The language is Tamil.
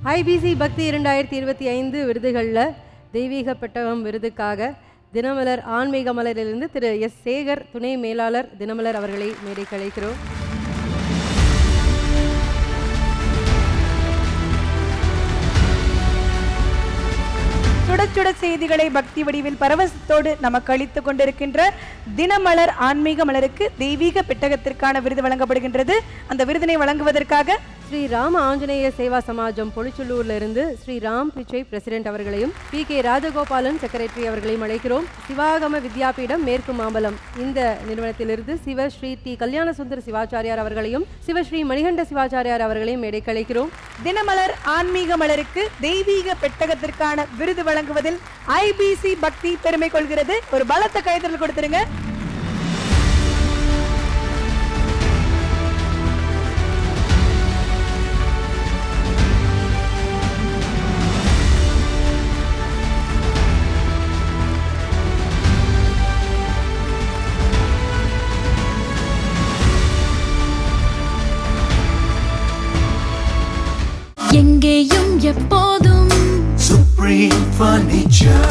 ஐபிசி பக்தி இரண்டாயிரத்தி இருபத்தி ஐந்து விருதுகளில் தெய்வீக பெட்டகம் விருதுக்காக தினமலர் ஆன்மீக மலரிலிருந்து திரு எஸ் சேகர் துணை மேலாளர் தினமலர் அவர்களை மேடை கழிக்கிறோம் சுட செய்திகளை பக்தி வடிவில் பரவசத்தோடு நமக்கு அளித்துக் கொண்டிருக்கின்ற தினமலர் ஆன்மீக மலருக்கு தெய்வீக பெட்டகத்திற்கான விருது வழங்கப்படுகின்றது. அந்த விருதினை வழங்குவதற்காக ஸ்ரீ ராம ஆஞ்சநேய சேவா சமாஜம் பொலிச்சுள்ளூர்ல இருந்து ஸ்ரீ ராம் பிச்சை பிரசிடென்ட் அவர்களையும் பி கே ராஜகோபாலன் செக்ரட்டரி அவர்களையும் அழைக்கிறோம். சிவாகம வித்யாபீடம் மேற்கு மாம்பலம். இந்த நிறுவனத்திலிருந்து சிவ ஸ்ரீ டி கல்யாணசுந்தர் சிவாச்சாரியார் அவர்களையும் சிவஸ்ரீ மணிகண்ட சிவாச்சாரியார் அவர்களையும் மேடைக்கு அழைக்கிறோம் தினமலர் ஆன்மீக மலருக்கு தெய்வீக பெட்டகத்திற்கான விருது வழங்குவதில் ஐபிசி பக்தி பெருமை கொள்கிறது. ஒரு பலத்த கைதல் கொடுத்துருங்க. எப்போதும் Supreme Furniture